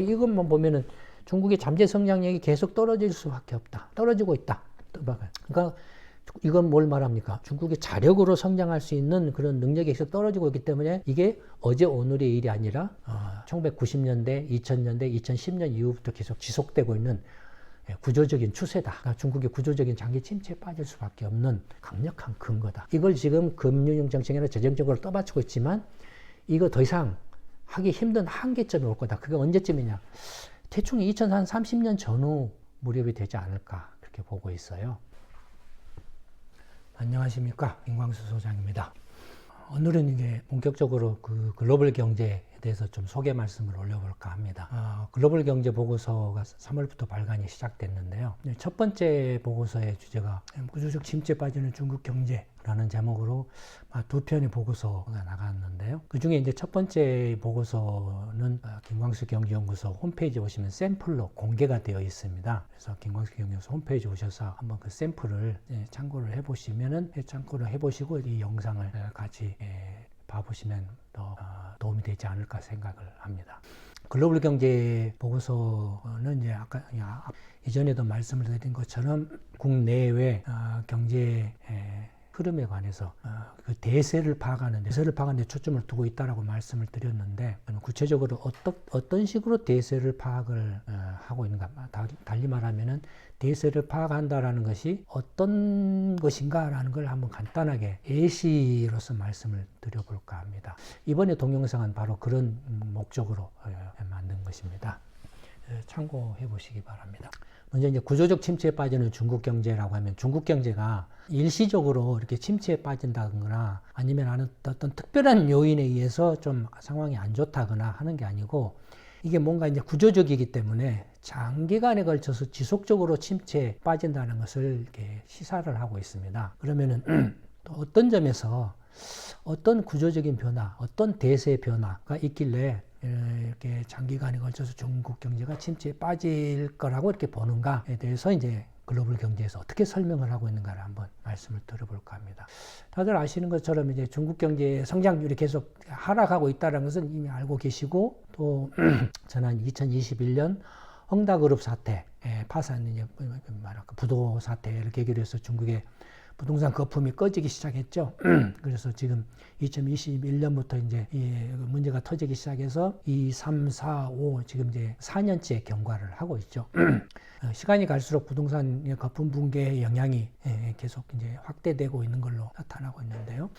이것만 보면은 중국의 잠재 성장력이 계속 떨어질 수밖에 없다. 떨어지고 있다. 그러니까 이건 뭘 말합니까? 중국이 자력으로 성장할 수 있는 그런 능력이 계속 떨어지고 있기 때문에 이게 어제 오늘의 일이 아니라 어, 1990년대, 2000년대, 2010년 이후부터 계속 지속되고 있는 예, 구조적인 추세다. 그러니까 중국의 구조적인 장기 침체에 빠질 수밖에 없는 강력한 근거다. 이걸 지금 금융 정책이나 재정적으로 떠받치고 있지만 이거 더 이상 하기 힘든 한계점이 올 거다. 그게 언제쯤이냐? 대충 2030년 전후 무렵이 되지 않을까 그렇게 보고 있어요. 안녕하십니까 김광수 소장입니다. 오늘은 이제 본격적으로 그 글로벌 경제에 대해서 좀 소개 말씀을 올려볼까 합니다. 아, 글로벌 경제 보고서가 3월부터 발간이 시작됐는데요. 네, 첫 번째 보고서의 주제가 구조적 침체 빠지는 중국 경제 라는 제목으로 아, 두 편의 보고서가 나갔는데요. 그 중에 이제 첫 번째 보고서는 아, 김광수 경제연구소 홈페이지에 보시면 샘플로 공개가 되어 있습니다. 그래서 김광수 경제연구소 홈페이지 오셔서 한번 그 샘플을 예, 참고를 해보시면은 예, 참고를 해보시고 이 영상을 예, 같이 예, 봐보시면 더 어, 도움이 되지 않을까 생각을 합니다. 글로벌 경제 보고서는 이제 아까 야, 이전에도 말씀을 드린 것처럼 국내외 어, 경제 에, 흐름에 관해서 어, 그 대세를 파악하는 대세를 파악하는 데 초점을 두고 있다라고 말씀을 드렸는데 구체적으로 어떤 어떤 식으로 대세를 파악을 어, 하고 있는가 달리 말하면은 대세를 파악한다라는 것이 어떤 것인가라는 걸 한번 간단하게 예시로서 말씀을 드려볼까 합니다. 이번에 동영상은 바로 그런 목적으로 어, 만든 것입니다. 예, 참고해 보시기 바랍니다. 먼저 이제 구조적 침체에 빠지는 중국 경제라고 하면 중국 경제가 일시적으로 이렇게 침체에 빠진다거나 아니면 어떤 특별한 요인에 의해서 좀 상황이 안 좋다거나 하는 게 아니고 이게 뭔가 이제 구조적이기 때문에 장기간에 걸쳐서 지속적으로 침체에 빠진다는 것을 이렇게 시사를 하고 있습니다. 그러면은 또 어떤 점에서 어떤 구조적인 변화, 어떤 대세의 변화가 있길래 이렇게 장기간에 걸쳐서 중국 경제가 침체에 빠질 거라고 이렇게 보는가에 대해서 이제 글로벌 경제에서 어떻게 설명을 하고 있는가를 한번 말씀을 들어볼까 합니다. 다들 아시는 것처럼 이제 중국 경제의 성장률이 계속 하락하고 있다는 것은 이미 알고 계시고 또 지난 2021년 헝다그룹 사태, 파산 부도 사태를 계기로 해서 중국의 부동산 거품이 꺼지기 시작했죠. 그래서 지금 2021년부터 이제 이 문제가 터지기 시작해서 2, 3, 4, 5 지금 이제 4년째 경과를 하고 있죠. 어, 시간이 갈수록 부동산 거품 붕괴의 영향이 계속 이제 확대되고 있는 걸로 나타나고 있는데요.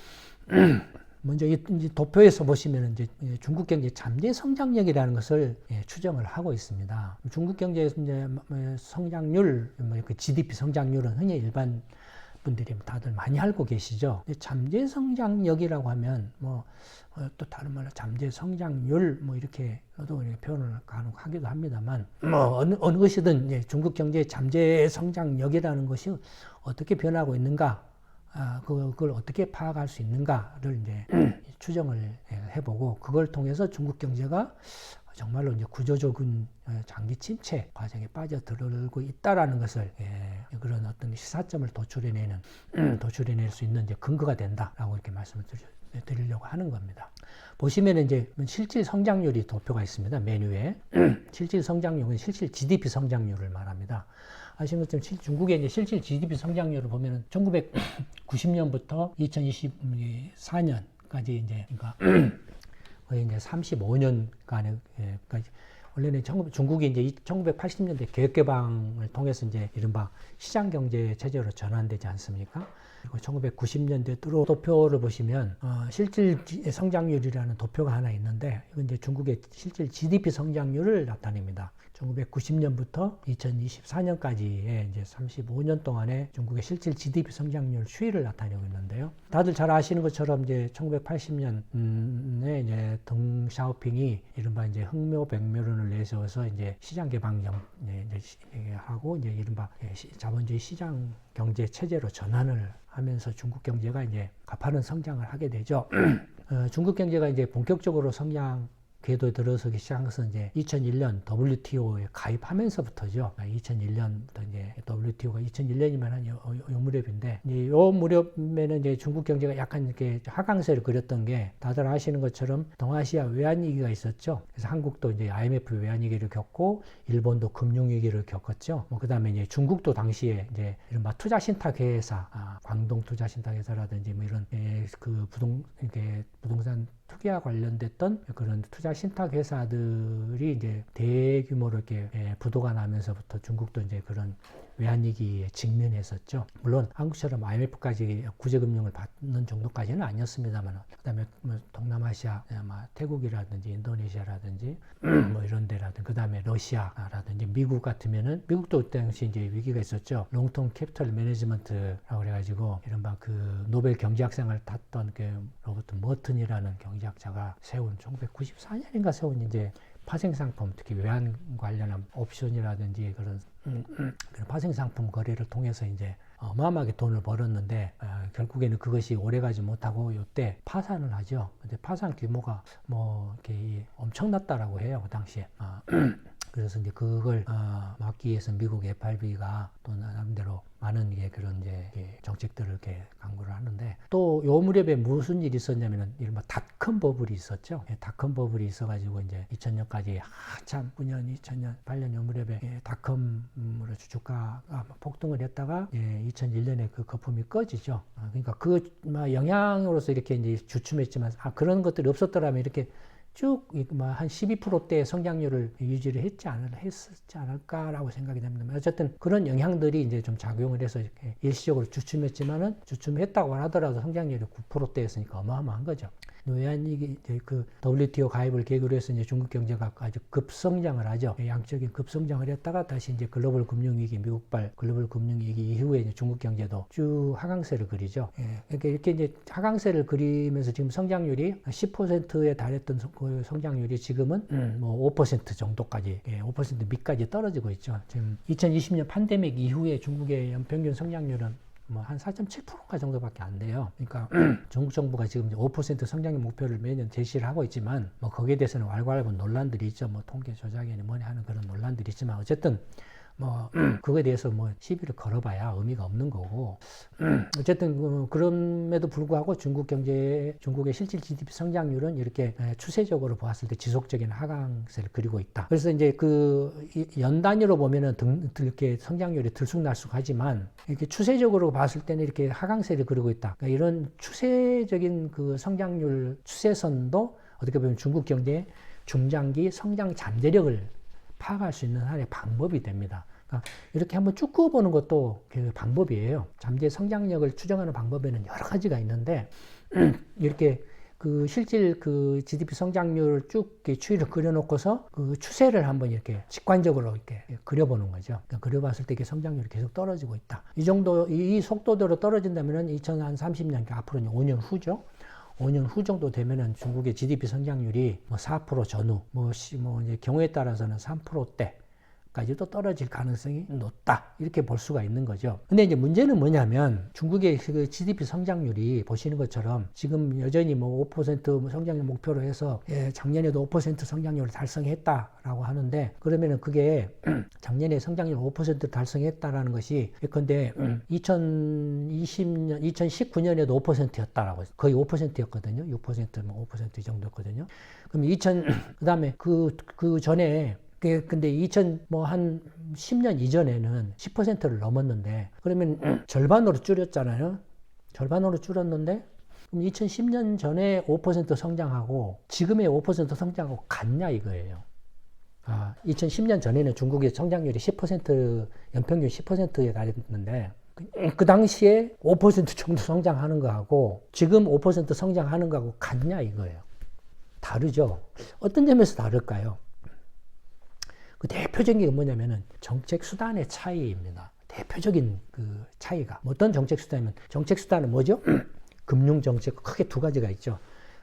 먼저 이 도표에서 보시면 이제 중국 경제 잠재 성장력이라는 것을 예, 추정을 하고 있습니다. 중국 경제의 이제 뭐 성장률, GDP 성장률은 흔히 일반 분들이 다들 많이 알고 계시죠. 잠재 성장력이라고 하면 뭐또 어, 다른 말로 잠재 성장률 뭐 이렇게도 표현을 간혹 하기도 합니다만 뭐 어느 어느 것이든 중국 경제의 잠재 성장력이라는 것이 어떻게 변하고 있는가 아, 그걸 어떻게 파악할 수 있는가를 이제 추정을 해보고 그걸 통해서 중국 경제가 정말로 이제 구조적인 어, 장기 침체 과정에 빠져들고 있다라는 것을 예, 그런 어떤 시사점을 도출해내는 음, 도출해낼 수 있는 이제 근거가 된다라고 이렇게 말씀을 드리려고 하는 겁니다. 보시면 이제 실질 성장률이 도표가 있습니다. 메뉴에 실질 성장률은 실질 GDP 성장률을 말합니다. 아시는 것처럼 중국의 이제 실질 GDP 성장률을 보면은 1990년부터 2024년까지 이제 그러니까 이제 35년간의 예, 그러니까 원래는 중국이 이제 1980년대 계획 개방을 통해서 이제 이른바 시장 경제 체제로 전환되지 않습니까? 그리고 1990년대 들어 도표를 보시면 어, 실질 성장률이라는 도표가 하나 있는데 이건 이제 중국의 실질 GDP 성장률을 나타냅니다. 1990년부터 2024년까지의 이제 35년 동안의 중국의 실질 GDP 성장률 추이를 나타내고 있는데요. 다들 잘 아시는 것처럼 이제 1980년에 이제 덩샤오핑이 이른바 이제 흑묘 백묘론을 내세워서 이제 시장 개방 이제 하고 이제 이른바 자본주의 시장 경제 체제로 전환을 하면서 중국 경제가 이제 가파른 성장을 하게 되죠. 어, 중국 경제가 이제 본격적으로 성장 궤도에 들어서기 시작한 것은 이제 2001년 WTO에 가입하면서부터죠. 2001년부터 이제 WTO가 2001년이면 한 요, 요, 요 무렵인데 이제 요 무렵에는 이제 중국 경제가 약간 이렇게 하강세를 그렸던 게 다들 아시는 것처럼 동아시아 외환위기가 있었죠. 그래서 한국도 이제 IMF 외환위기를 겪고 일본도 금융위기를 겪었죠. 뭐 그다음에 이제 중국도 당시에 이제 이른바 투자신탁회사, 아, 광동 투자신탁회사라든지 뭐 이런 예, 그 부동 이게 부동산 투기와 관련됐던 그런 투자 신탁 회사들이 이제 대규모로 이렇게 예, 부도가 나면서부터 중국도 이제 그런 외환위기에 직면했었죠. 물론 한국처럼 IMF까지 구제금융을 받는 정도까지는 아니었습니다만, 그 다음에 뭐 동남아시아, 아마 태국이라든지 인도네시아라든지 뭐 이런 데라든지, 그 다음에 러시아라든지 미국 같으면은 미국도 그때 당시 이제 위기가 있었죠. 롱텀 캐피털 매니지먼트라고 그래가지고 이른바 그 노벨 경제학상을 탔던 그 로버트 머튼이라는 경제학자가 세운 1994년인가 세운 이제 파생 상품 특히 외환 관련한 옵션이라든지 그런 파생 상품 거래를 통해서 이제 어마어마하게 돈을 벌었는데 어, 결국에는 그것이 오래가지 못하고 요때 파산을 하죠. 근데 파산 규모가 뭐 이렇게 이 엄청났다라고 해요 그 당시에. 어, 그래서 이제 그걸 어, 막기 위해서 미국 FRB가 또 나름대로 많은 게 그런 이제 정책들을 이렇게 강구를 하는데 또 요 무렵에 무슨 일이 있었냐면은 이른바 닷컴 버블이 있었죠. 예, 닷컴 버블이 있어가지고 이제 2000년까지 한참 9년, 2000년, 8년 요 무렵에 예, 닷컴으로 주가가 폭등을 했다가 예, 2001년에 그 거품이 꺼지죠. 아, 그러니까 그막 영향으로서 이렇게 이제 주춤했지만 아 그런 것들이 없었더라면 이렇게 쭉한 12%대 성장률을 유지를 했지 않을 했었지 않을까라고 생각이 됩니다. 어쨌든 그런 영향들이 이제 좀 작용을 해서 이렇게 일시적으로 주춤했지만은 주춤했다고 하더라도 성장률이 9%대였으니까 어마어마한 거죠. 외환위기 그 WTO 가입을 계기로 해서 이제 중국 경제가 아주 급성장을 하죠. 양적인 급성장을 했다가 다시 이제 글로벌 금융위기, 미국발 글로벌 금융위기 이후에 이제 중국 경제도 쭉 하강세를 그리죠. 예, 그러니까 이렇게 이제 하강세를 그리면서 지금 성장률이 10%에 달했던 그 성장률이 지금은 음, 뭐5% 정도까지, 예, 5% 밑까지 떨어지고 있죠. 지금 2020년 팬데믹 이후에 중국의 연평균 성장률은 뭐 한 4.7%가 정도밖에 안 돼요. 그러니까 중국 정부가 지금 5% 성장의 목표를 매년 제시를 하고 있지만 뭐 거기에 대해서는 왈가왈부 논란들이 있죠. 뭐 통계 조작이니 뭐니 하는 그런 논란들이 있지만 어쨌든 뭐 그거에 대해서 뭐 시비를 걸어봐야 의미가 없는 거고 어쨌든 그 그럼에도 불구하고 중국 경제 중국의 실질 GDP 성장률은 이렇게 추세적으로 보았을 때 지속적인 하강세를 그리고 있다. 그래서 이제 그 연 단위로 보면은 등 이렇게 성장률이 들쑥날쑥하지만 이렇게 추세적으로 봤을 때는 이렇게 하강세를 그리고 있다. 그러니까 이런 추세적인 그 성장률 추세선도 어떻게 보면 중국 경제의 중장기 성장 잠재력을 파악할 수 있는 하나의 방법이 됩니다. 그러니까 이렇게 한번 쭉 그어보는 것도 그 방법이에요. 잠재 성장력을 추정하는 방법에는 여러 가지가 있는데 이렇게 그 실질 그 GDP 성장률 쭉 추이를 그려놓고서 그 추세를 한번 이렇게 직관적으로 이렇게 그려보는 거죠. 그러니까 그려봤을 때 이게 성장률이 계속 떨어지고 있다. 이 정도 이 속도대로 떨어진다면은 2030년 그러니까 앞으로 5년 후죠. 5년 후 정도 되면은 중국의 GDP 성장률이 뭐 4% 전후, 뭐, 뭐 이제 경우에 따라서는 3%대 까지도 떨어질 가능성이 높다. 이렇게 볼 수가 있는 거죠. 근데 이제 문제는 뭐냐면 중국의 그 GDP 성장률이 보시는 것처럼 지금 여전히 뭐 5% 성장률 목표로 해서 예, 작년에도 5% 성장률을 달성했다라고 하는데 그러면은 그게 작년에 성장률 5% 달성했다라는 것이 예컨대 2020년, 2019년에도 5%였다라고 거의 5%였거든요. 6%뭐 5% 정도였거든요. 그럼 2000 그다음에 그 그 전에 그, 근데 2000, 뭐, 한 10년 이전에는 10%를 넘었는데, 그러면 절반으로 줄였잖아요? 절반으로 줄였는데, 그럼 2010년 전에 5% 성장하고, 지금의 5% 성장하고 같냐 이거예요. 아, 2010년 전에는 중국의 성장률이 10% 연평균 10%에 달했는데, 그, 그 당시에 5% 정도 성장하는 거하고, 지금 5% 성장하는 거하고 같냐 이거예요. 다르죠? 어떤 점에서 다를까요? 그 대표적인 게 뭐냐면은 정책 수단의 차이입니다. 대표적인 그 차이가 뭐 어떤 정책 수단이면 정책 수단은 뭐죠? 금융 정책 크게 두 가지가 있죠.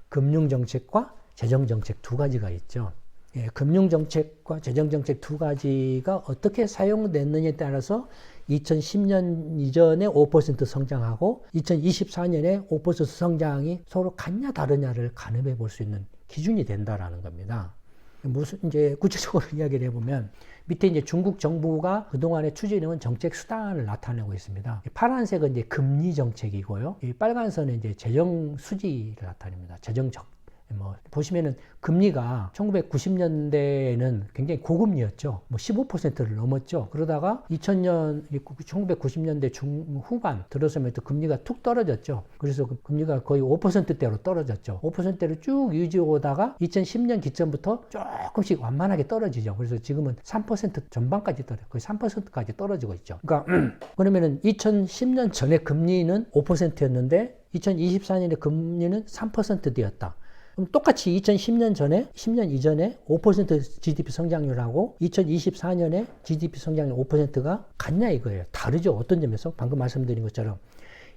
금융 정책과 재정 정책 두 가지가 있죠. 예, 금융 정책과 재정 정책 두 가지가 어떻게 사용됐느냐에 따라서 2010년 이전에 5% 성장하고 2024년에 5% 성장이 서로 같냐 다르냐를 가늠해 볼 수 있는 기준이 된다라는 겁니다. 무슨 이제 구체적으로 이야기를 해보면 밑에 이제 중국 정부가 그동안에 추진해온 정책 수단을 나타내고 있습니다. 파란색은 이제 금리 정책이고요. 이 빨간 선은 이제 재정 수지를 나타냅니다. 재정 적 뭐 보시면은 금리가 1990년대에는 굉장히 고금리였죠. 뭐 15%를 넘었죠. 그러다가 2000년 1990년대 중후반 들어서면서 금리가 툭 떨어졌죠. 그래서 그 금리가 거의 5%대로 떨어졌죠. 5%대로 쭉 유지하다가 2010년 기점부터 조금씩 완만하게 떨어지죠. 그래서 지금은 3% 전반까지 떨어 거의 3%까지 떨어지고 있죠. 그러니까 그러면은 2010년 전에 금리는 5%였는데 2024년에 금리는 3%되었다. 그럼 똑같이 2010년 전에, 10년 이전에 5% GDP 성장률하고 2024년에 GDP 성장률 5%가 같냐 이거예요. 다르죠. 어떤 점에서? 방금 말씀드린 것처럼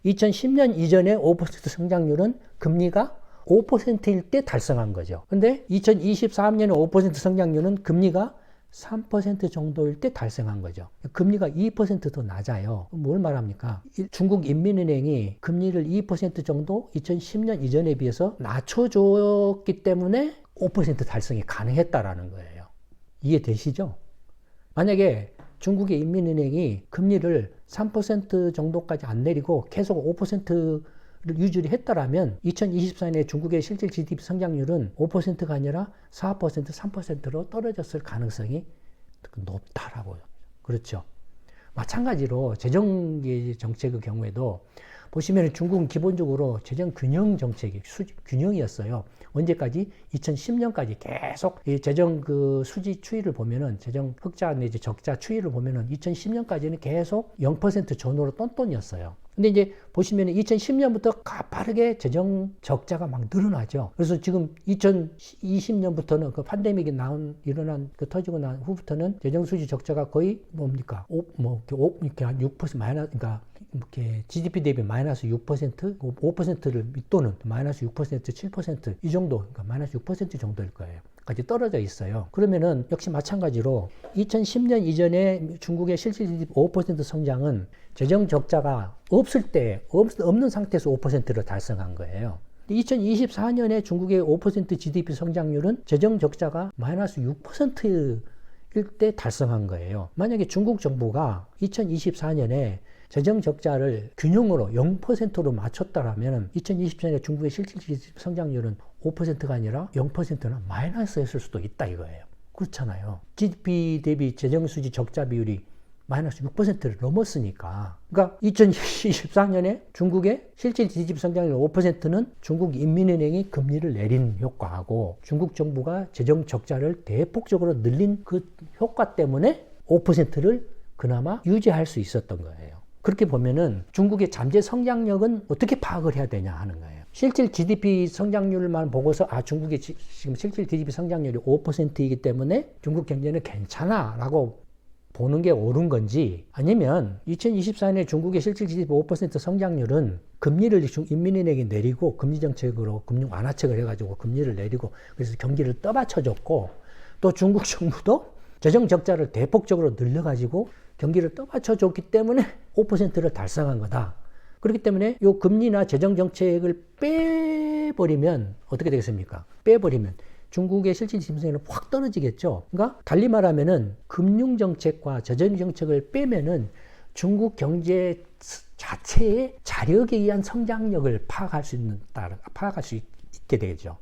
2010년 이전에 5% 성장률은 금리가 5%일 때 달성한 거죠. 근데 2023년에 5% 성장률은 금리가 3% 정도일 때 달성한 거죠. 금리가 2%더 낮아요. 뭘 말합니까? 중국 인민은행이 금리를 2% 정도 2010년 이전에 비해서 낮춰줬기 때문에 5% 달성이 가능했다라는 거예요. 이해되시죠? 만약에 중국의 인민은행이 금리를 3% 정도까지 안 내리고 계속 5%를 유지를 했더라면 2024년에 중국의 실질 GDP 성장률은 5%가 아니라 4%, 3%로 떨어졌을 가능성이 높다라고요. 그렇죠. 마찬가지로 재정 정책의 경우에도 보시면 중국은 기본적으로 재정 균형 정책이 수, 균형이었어요. 언제까지? 2010년까지 계속 이 재정 그 수지 추이를 보면은 재정 흑자 내지 적자 추이를 보면은 2010년까지는 계속 0% 전후로 똔똔이었어요. 근데 이제 보시면 2010년부터 가파르게 재정 적자가 막 늘어나죠. 그래서 지금 2020년부터는 그 팬데믹이 나온 일어난 그 터지고 난 후부터는 재정 수지 적자가 거의 뭡니까? 5, 뭐 이렇게 5 이렇게 한 6% 마이너스 그러니까 이렇게 GDP 대비 마이너스 6% 5%를 밑도는 마이너스 6% 7%이 정도 그러니까 마이너스 6% 정도일 거예요. 까지 떨어져 있어요. 그러면은 역시 마찬가지로 2010년 이전에 중국의 실질 GDP 5% 성장은 재정 적자가 없을 때 없, 없는 상태에서 5%를 달성한 거예요. 2024년에 중국의 5% GDP 성장률은 재정 적자가 마이너스 6%일 때 달성한 거예요. 만약에 중국 정부가 2024년에 재정 적자를 균형으로 0%로 맞췄다라면 2020년에 중국의 실질 GDP 성장률은 5%가 아니라 0%는 마이너스였을 수도 있다 이거예요. 그렇잖아요. GDP 대비 재정 수지 적자 비율이 마이너스 6%를 넘었으니까. 그러니까 2024년에 중국의 실질 GDP 성장률 5%는 중국 인민은행이 금리를 내린 효과하고 중국 정부가 재정 적자를 대폭적으로 늘린 그 효과 때문에 5%를 그나마 유지할 수 있었던 거예요. 그렇게 보면은 중국의 잠재 성장력은 어떻게 파악을 해야 되냐 하는 거예요. 실질 GDP 성장률만 보고서 아 중국의 지, 금 실질 GDP 성장률이 5%이기 때문에 중국 경제는 괜찮아라고 보는 게 옳은 건지 아니면 2024년에 중국의 실질 GDP 5% 성장률은 금리를 인민은행이 내리고 금리 정책으로 금융 완화책을 해가지고 금리를 내리고 그래서 경기를 떠받쳐줬고 또 중국 정부도 재정 적자를 대폭적으로 늘려가지고 경기를 떠받쳐 줬기 때문에 5%를 달성한 거다. 그렇기 때문에 이 금리나 재정 정책을 빼버리면 어떻게 되겠습니까? 빼버리면 중국의 실질 지표성이 확 떨어지겠죠. 그러니까 달리 말하면은 금융 정책과 재정 정책을 빼면은 중국 경제 자체의 자력에 의한 성장력을 파악할 수 있는 파악할 수 있게 되겠죠.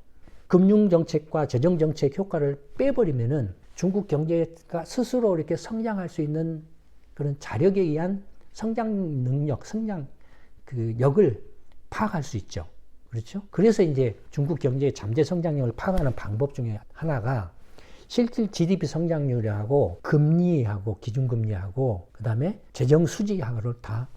금융 정책과 재정 정책 효과를 빼버리면은 중국 경제가 스스로 이렇게 성장할 수 있는 그런 자력에 의한 성장 능력, 성장 그 역을 파악할 수 있죠. 그렇죠? 그래서 이제 중국 경제의 잠재 성장력을 파악하는 방법 중에 하나가 실질 GDP 성장률하고 금리하고 기준금리하고 그다음에 재정 수지하고를 다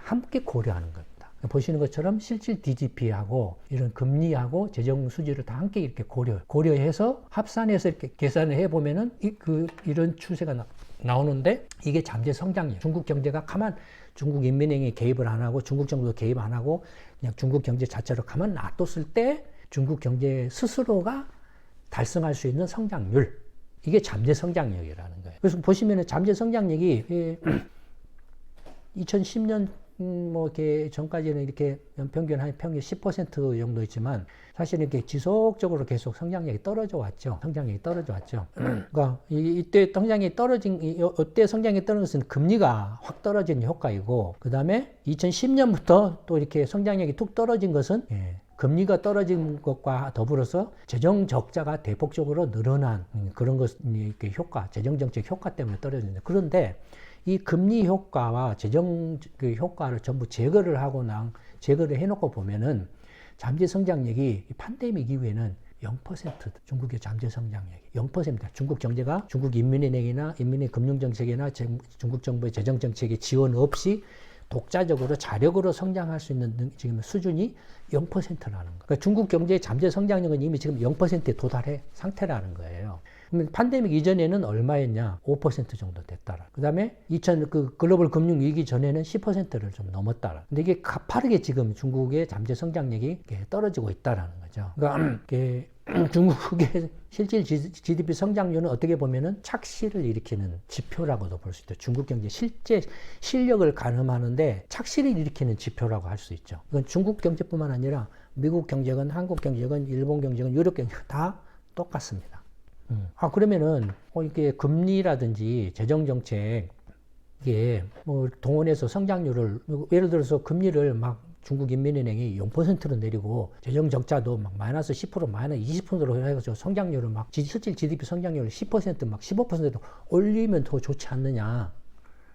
함께 고려하는 겁니다. 보시는 것처럼 실질 GDP하고 이런 금리하고 재정 수지를 다 함께 이렇게 고려 고려해서 합산해서 이렇게 계산을 해 보면은 이 그 이런 추세가 나, 나오는데 이게 잠재 성장이에요. 중국 경제가 가만 중국 인민행위 개입을 안 하고 중국 정부도 개입 안 하고 그냥 중국 경제 자체로 가만 놔뒀을 때 중국 경제 스스로가 달성할 수 있는 성장률 이게 잠재 성장력이라는 거예요. 그래서 보시면은 잠재 성장력이 2010년 음, 뭐 이렇게 전까지는 이렇게 연평균 한 평균 10% 정도 있지만 사실은 이렇게 지속적으로 계속 성장력이 떨어져 왔죠. 성장력이 떨어져 왔죠. 그러니까 이, 이때 성장이 떨어진 이- 이때 성장이 떨어진 것은 금리가 확 떨어진 효과이고 그다음에 2010년부터 또 이렇게 성장력이 툭 떨어진 것은 예, 금리가 떨어진 것과 더불어서 재정 적자가 대폭적으로 늘어난 음, 그런 것 이렇게 효과, 재정 정책 효과 때문에 떨어진다. 그런데 이 금리 효과와 재정 그 효과를 전부 제거를 하고 난 제거를 해놓고 보면은 잠재 성장력이 이 팬데믹 이후에는 0% 중국의 잠재 성장력이 0%입니다. 중국 경제가 중국 인민은행이나 인민의 금융정책이나 정- 중국 정부의 재정정책의 지원 없이 독자적으로 자력으로 성장할 수 있는 능- 지금 수준이 0%라는 거. 그러니까 중국 경제의 잠재 성장력은 이미 지금 0%에 도달해 상태라는 거예요. 그러면 팬데믹 이전에는 얼마였냐? 5% 정도 됐다라. 그다음에 2000 그 글로벌 금융 위기 전에는 10%를 좀 넘었다라. 근데 이게 가파르게 지금 중국의 잠재 성장력이 떨어지고 있다라는 거죠. 그러니까 이게 중국의 실질 GDP 성장률은 어떻게 보면은 착시를 일으키는 지표라고도 볼 수 있죠. 중국 경제 실제 실력을 가늠하는데 착시를 일으키는 지표라고 할 수 있죠. 이건 중국 경제뿐만 아니라 미국 경제건 한국 경제건 일본 경제건 유럽 경제건 다 똑같습니다. 음. 아 그러면은 어, 이게 금리라든지 재정 정책 이게 뭐 동원해서 성장률을 예를 들어서 금리를 막 중국 인민은행이 0%로 내리고 재정 적자도 막 마이너스 10% 마이너스 20%로 해가지고 성장률을 막 지- 실질 GDP 성장률을 10%막 15% 올리면 더 좋지 않느냐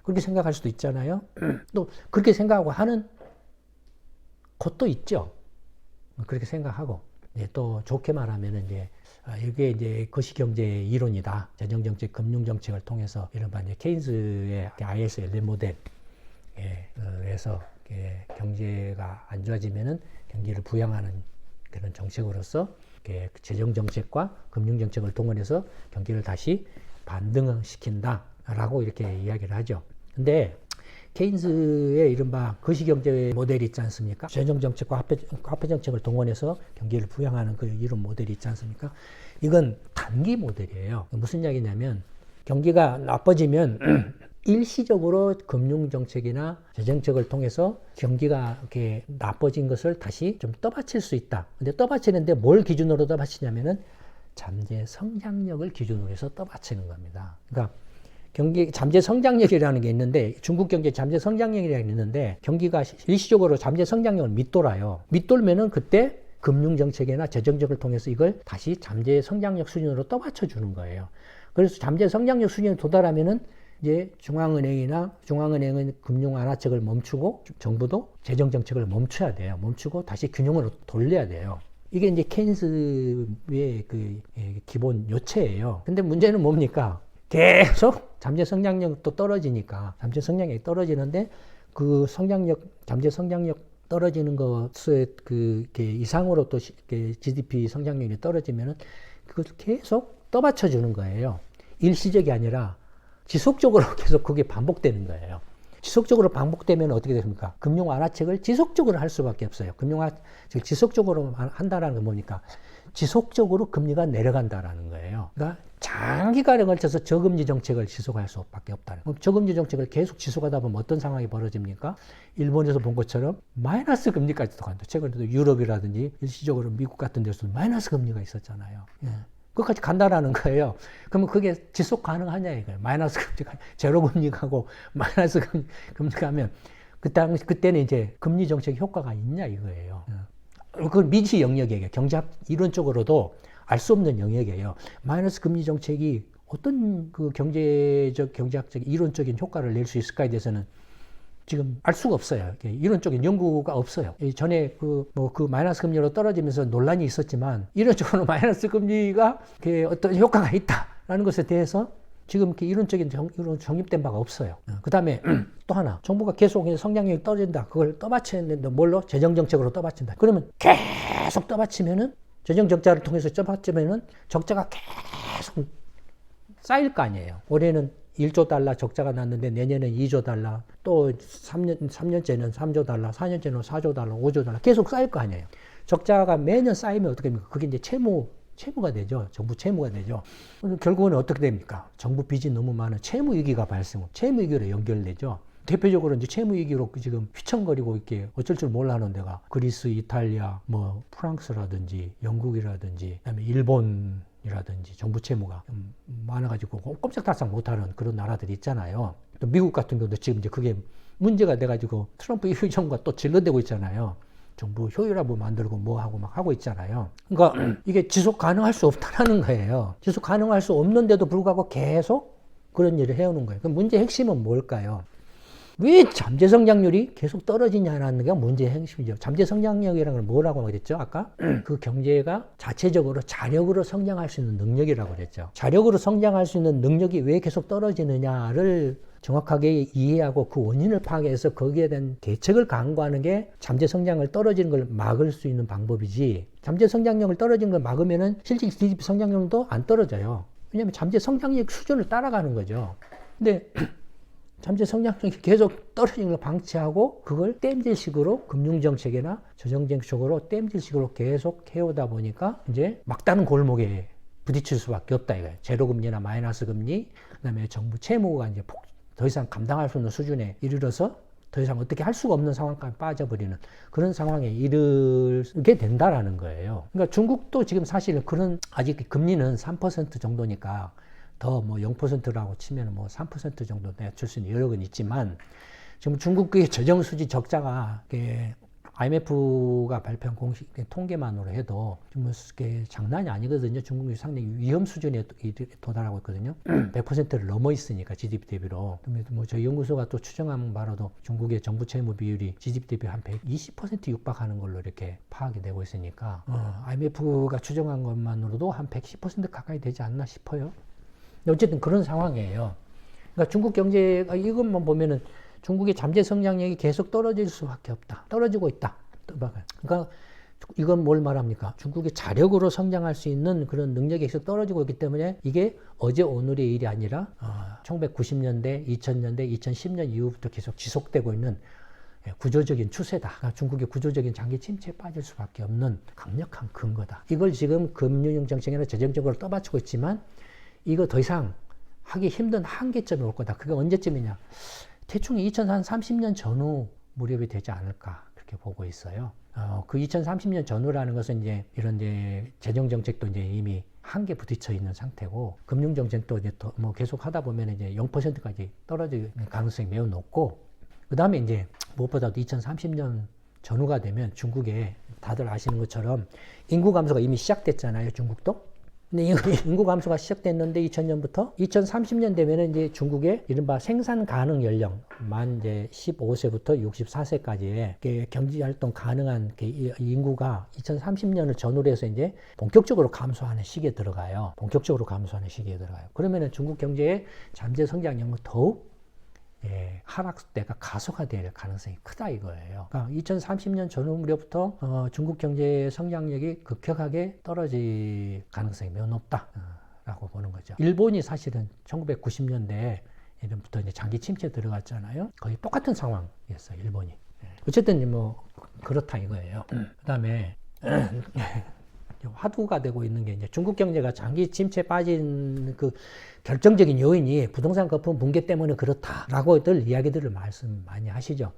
그렇게 생각할 수도 있잖아요. 또 그렇게 생각하고 하는 곳도 있죠. 그렇게 생각하고 예, 또 좋게 말하면은 이제 아, 이게 이제 거시경제 이론이다. 재정정책, 금융정책을 통해서 이른바 이제 케인스의 IS 엘렌 모델 예, 그래서 예, 경제가 안 좋아지면은 경기를 부양하는 그런 정책으로서 이렇게 재정 정책과 금융 정책을 동원해서 경기를 다시 반등시킨다라고 이렇게 이야기를 하죠. 근데 케인스의 이른바 거시경제 모델이 있지 않습니까? 재정 정책과 화폐, 화폐 정책을 동원해서 경기를 부양하는 그 이런 모델이 있지 않습니까? 이건 단기 모델이에요. 무슨 이야기냐면 경기가 나빠지면 일시적으로 금융 정책이나 재정책을 통해서 경기가 이렇게 나빠진 것을 다시 좀 떠받칠 수 있다. 근데 떠받치는데 뭘 기준으로 떠받치냐면은 잠재 성장력을 기준으로 해서 떠받치는 겁니다. 그러니까 경기 잠재 성장력이라는 게 있는데 중국 경제 잠재 성장력이라는 게 있는데 경기가 일시적으로 잠재 성장력을 밑돌아요. 밑돌면은 그때 금융 정책이나 재정책을 통해서 이걸 다시 잠재 성장력 수준으로 떠받쳐 주는 거예요. 그래서 잠재 성장력 수준에 도달하면은 이제 중앙은행이나 중앙은행은 금융 완화책을 멈추고 정부도 재정 정책을 멈춰야 돼요. 멈추고 다시 균형을 돌려야 돼요. 이게 이제 케인스의 그 예, 기본 요체예요. 근데 문제는 뭡니까? 계속 잠재 성장력도 떨어지니까 잠재 성장력이 떨어지는데 그 성장력 잠재 성장력 떨어지는 것을 그 이렇게 이상으로 또 GDP 성장률이 떨어지면은 그걸 계속 떠받쳐 주는 거예요. 일시적이 아니라 지속적으로 계속 그게 반복되는 거예요. 지속적으로 반복되면 어떻게 됩니까? 금융 완화책을 지속적으로 할 수밖에 없어요. 금융 완화책을 지속적으로 한다라는 건 뭐니까? 지속적으로 금리가 내려간다라는 거예요. 그러니까 장기간에 걸쳐서 저금리 정책을 지속할 수밖에 없다는 거예요. 저금리 정책을 계속 지속하다 보면 어떤 상황이 벌어집니까? 일본에서 본 것처럼 마이너스 금리까지도 간다. 최근에도 유럽이라든지 일시적으로 미국 같은 데서 마이너스 금리가 있었잖아요. 예. 끝까지 간다라는 거예요. 그러면 그게 지속 가능하냐 이거예요. 마이너스 금리가 제로 금리 가고 마이너스 금리, 금리 가면 그 당시 그때는 이제 금리 정책 효과가 있냐 이거예요. 그건 미지 영역이에요. 경제학 이론적으로도 알 수 없는 영역이에요. 마이너스 금리 정책이 어떤 그 경제적 경제학적 이론적인 효과를 낼 수 있을까에 대해서는 지금 알 수가 없어요. 이론적인 연구가 없어요. 이 전에 그 뭐 그 마이너스 금리로 떨어지면서 논란이 있었지만 이론적으로 마이너스 금리가 그 어떤 효과가 있다라는 것에 대해서 지금 이렇게 이론적인 정, 이론 정립된 바가 없어요. 그 다음에 또 하나 정부가 계속 이제 성장력이 떨어진다. 그걸 떠받치는데 뭘로 재정 정책으로 떠받친다. 그러면 계속 떠받치면은 재정 적자를 통해서 떠받치면은 적자가 계속 쌓일 거 아니에요. 올해는 1조 달러 적자가 났는데 내년엔 2조 달러, 또 3년, 3년째는 3조 달러, 4년째는 4조 달러, 5조 달러 계속 쌓일 거 아니에요. 적자가 매년 쌓이면 어떻게 됩니까? 그게 이제 채무, 채무가 되죠. 정부 채무가 되죠. 결국은 어떻게 됩니까? 정부 빚이 너무 많은 채무 위기가 발생, 채무 위기로 연결되죠. 대표적으로 이제 채무 위기로 그 지금 휘청거리고 있게 어쩔 줄 몰라 하는 데가 그리스, 이탈리아, 뭐 프랑스라든지 영국이라든지 그다음에 일본 이라든지 정부 채무가 좀 많아가지고 꼼짝달싹 못하는 그런 나라들이 있잖아요. 또 미국 같은 경우도 지금 이제 그게 문제가 돼가지고 트럼프 이후 정부가 또 질러대고 있잖아요. 정부 만들고 뭐 하고 막 하고 있잖아요. 그러니까 이게 지속 가능할 수 없다라는 거예요. 지속 가능할 수 없는데도 불구하고 계속 그런 일을 해오는 거예요. 그럼 문제 핵심은 뭘까요? 왜 잠재 성장률이 계속 떨어지냐라는 게 문제의 핵심이죠. 잠재 성장력이라는 걸 뭐라고 그랬죠? 아까 그 경제가 자체적으로 자력으로 성장할 수 있는 능력이라고 그랬죠. 자력으로 성장할 수 있는 능력이 왜 계속 떨어지느냐를 정확하게 이해하고 그 원인을 파악해서 거기에 대한 대책을 강구하는 게 잠재 성장을 떨어지는 걸 막을 수 있는 방법이지. 잠재 성장력을 떨어지는 걸 막으면은 실질 GDP 성장률도 안 떨어져요. 왜냐하면 잠재 성장력 수준을 따라가는 거죠. 근데 잠재 성장력이 계속 떨어지는 걸 방치하고 그걸 땜질식으로 금융정책이나 재정정책으로 땜질식으로 계속 해오다 보니까 이제 막다른 골목에 부딪힐 수밖에 없다 이거예요. 제로금리나 마이너스 금리, 그다음에 정부 채무가 이제 폭, 더 이상 감당할 수 없는 수준에 이르러서 더 이상 어떻게 할 수가 없는 상황까지 빠져버리는 그런 상황에 이르게 된다라는 거예요. 그러니까 중국도 지금 사실 그런 아직 금리는 3% 정도니까 더 뭐 0%라고 치면 뭐 3% 정도 내줄 수 있는 여력은 있지만 지금 중국의 재정 수지 적자가 IMF가 발표한 공식 통계만으로 해도 좀 이게 장난이 아니거든요. 중국이 상당히 위험 수준에 도달하고 있거든요. 100%를 넘어 있으니까 GDP 대비로. 뭐 저희 연구소가 또 추정한 바로도 중국의 정부 채무 비율이 GDP 대비 한 120% 육박하는 걸로 이렇게 파악이 되고 있으니까 어, IMF가 추정한 것만으로도 한 110% 가까이 되지 않나 싶어요. 어쨌든 그런 상황이에요. 그러니까 중국 경제가 이것만 보면은 중국의 잠재 성장력이 계속 떨어질 수밖에 없다. 떨어지고 있다. 그러니까 이건 뭘 말합니까? 중국이 자력으로 성장할 수 있는 그런 능력이 계속 떨어지고 있기 때문에 이게 어제 오늘의 일이 아니라 어, 1990년대, 2000년대, 2010년 이후부터 계속 지속되고 있는 예, 구조적인 추세다. 그러니까 중국의 구조적인 장기 침체에 빠질 수밖에 없는 강력한 근거다. 이걸 지금 금융 정책이나 재정적으로 떠받치고 있지만 이거 더 이상 하기 힘든 한계점이 올 거다. 그게 언제쯤이냐? 대충 2030년 전후 무렵이 되지 않을까 그렇게 보고 있어요. 어, 그 2030년 전후라는 것은 이제 이런 이제 재정 정책도 이제 이미 한계 부딪혀 있는 상태고 금융 정책도 이제 더뭐 계속 하다 보면 이제 0%까지 떨어질 가능성이 매우 높고 그 다음에 이제 무엇보다도 2030년 전후가 되면 중국에 다들 아시는 것처럼 인구 감소가 이미 시작됐잖아요. 중국도. 근데 인구 감소가 시작됐는데 2000년부터 2030년 되면은 이제 중국의 이른바 생산 가능 연령 만 이제 15세부터 64세까지의 경제 활동 가능한 인구가 2030년을 전후로 해서 이제 본격적으로 감소하는 시기에 들어가요. 본격적으로 감소하는 시기에 들어가요. 그러면은 중국 경제의 잠재 성장력은 더욱 예, 하락세가 가속화될 가능성이 크다 이거예요. 그러니까 2030년 전후 무렵부터 어, 중국 경제의 성장력이 급격하게 떨어질 가능성이 매우 높다라고 보는 거죠. 일본이 사실은 1990년대 이름부터 이제 장기 침체 들어갔잖아요. 거의 똑같은 상황이었어요, 일본이. 예. 어쨌든 뭐 그렇다 이거예요. 그다음에 화두가 되고 있는 게 이제 중국 경제가 장기 침체 빠진 그 결정적인 요인이 부동산 거품 붕괴 때문에 그렇다라고들 이야기들을 말씀 많이 하시죠.